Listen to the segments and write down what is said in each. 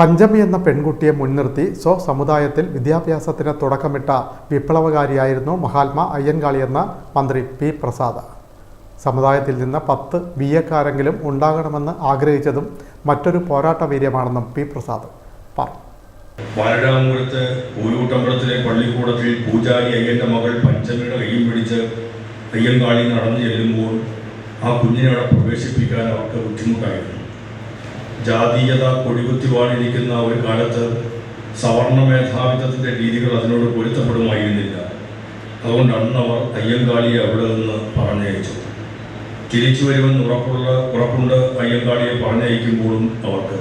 പഞ്ചമി എന്ന പെൺകുട്ടിയെ മുൻനിർത്തി സ്വസമുദായത്തിൽ വിദ്യാഭ്യാസത്തിന് തുടക്കമിട്ട വിപ്ലവകാരിയായിരുന്നു മഹാത്മാ അയ്യൻകാളി എന്ന മന്ത്രി പി പ്രസാദ്. സമുദായത്തിൽ നിന്ന് പത്ത് ബി എക്കാരെങ്കിലും ഉണ്ടാകണമെന്ന് ആഗ്രഹിച്ചതും മറ്റൊരു പോരാട്ട വീര്യമാണെന്നും പി പ്രസാദ് പറഞ്ഞു. പള്ളിക്കൂടത്തിൽ പൂജാരി അയ്യന്റെ മകൾ പഞ്ചമിയുടെ കയ്യും പിടിച്ച് അയ്യൻകാളി നടന്നു ചെല്ലുമ്പോൾ ആ കുഞ്ഞിനെ അവിടെ പ്രവേശിപ്പിക്കാൻ അവർക്ക് ബുദ്ധിമുട്ടായിരുന്നു. ജാതീയത കൊടികുത്തി വാണിരിക്കുന്ന ഒരു കാലത്ത് സവർണ മേധാവിത്വത്തിന്റെ രീതികൾ അതിനോട് പൊരുത്തപ്പെടുമായിരുന്നില്ല. അതുകൊണ്ടാണ് അവർ അയ്യങ്കാളിയെ അവിടെ നിന്ന് പറഞ്ഞയച്ചു. തിരിച്ചു വരുമെന്ന് ഉറപ്പുള്ള ഉറപ്പുണ്ട് അയ്യങ്കാളിയെ പറഞ്ഞയക്കുമ്പോഴും അവർക്ക്.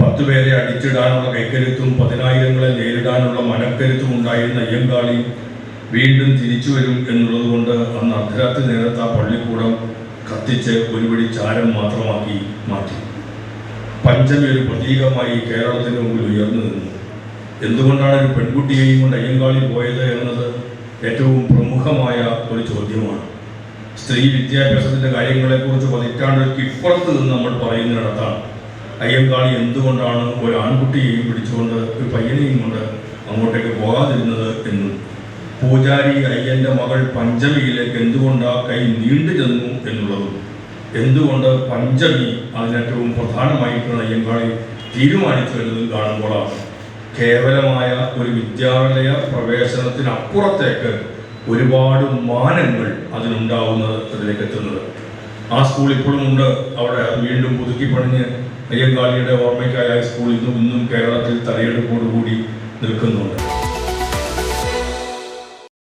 പത്തു പേരെ അടിച്ചിടാനുള്ള കൈക്കരുത്തും പതിനായിരങ്ങളെ നേരിടാനുള്ള മനക്കരുത്തും ഉണ്ടായിരുന്ന അയ്യങ്കാളി വീണ്ടും തിരിച്ചു വരും എന്നുള്ളത് കൊണ്ട് അന്ന് അർദ്ധരാത്രി നേരത്തെ ആ പള്ളിക്കൂടം കത്തിച്ച് ഒരുപടി ചാരം മാത്രമാക്കി മാറ്റി. പഞ്ചമി ഒരു പ്രതീകമായി കേരളത്തിന് മുമ്പിൽ ഉയർന്നു നിന്നു. എന്തുകൊണ്ടാണ് ഒരു പെൺകുട്ടിയെയും കൊണ്ട് അയ്യങ്കാളി പോയത് എന്നത് ഏറ്റവും പ്രമുഖമായ ഒരു ചോദ്യമാണ്. സ്ത്രീ വിദ്യാഭ്യാസത്തിന്റെ കാര്യങ്ങളെക്കുറിച്ച് പതിറ്റാണ്ടുകൾക്ക് ഇപ്പുറത്ത് നിന്ന് നമ്മൾ പറയുന്നിടത്താണ്. അയ്യങ്കാളി എന്തുകൊണ്ടാണ് ഒരു ആൺകുട്ടിയെയും പിടിച്ചുകൊണ്ട് ഒരു പയ്യനെയും കൊണ്ട് അങ്ങോട്ടേക്ക് പോകാതിരുന്നത് എന്നും? പൂജാരി അയ്യന്റെ മകൾ പഞ്ചമിയിലേക്ക് എന്തുകൊണ്ടാണ് കൈ നീണ്ടു ചെന്നു എന്നുള്ളതും? എന്തുകൊണ്ട് പഞ്ചമി അതിനേറ്റവും പ്രധാനമായിട്ടുള്ള അയ്യങ്കാളി തീരുമാനിച്ചു എന്നതും കാണുമ്പോഴാണ്. കേവലമായ ഒരു വിദ്യാലയ പ്രവേശനത്തിനപ്പുറത്തേക്ക് ഒരുപാട് മാനങ്ങൾ അതിനുണ്ടാവുന്നത് അതിലേക്ക് എത്തുന്നത്. ആ സ്കൂൾ ഇപ്പോഴും ഉണ്ട്. അവിടെ വീണ്ടും പുതുക്കി പണിഞ്ഞ് അയ്യങ്കാളിയുടെ ഓർമ്മയ്ക്കായ സ്കൂൾ ഇന്നും ഇന്നും കേരളത്തിൽ തലയെടുപ്പോടുകൂടി നിൽക്കുന്നുണ്ട്.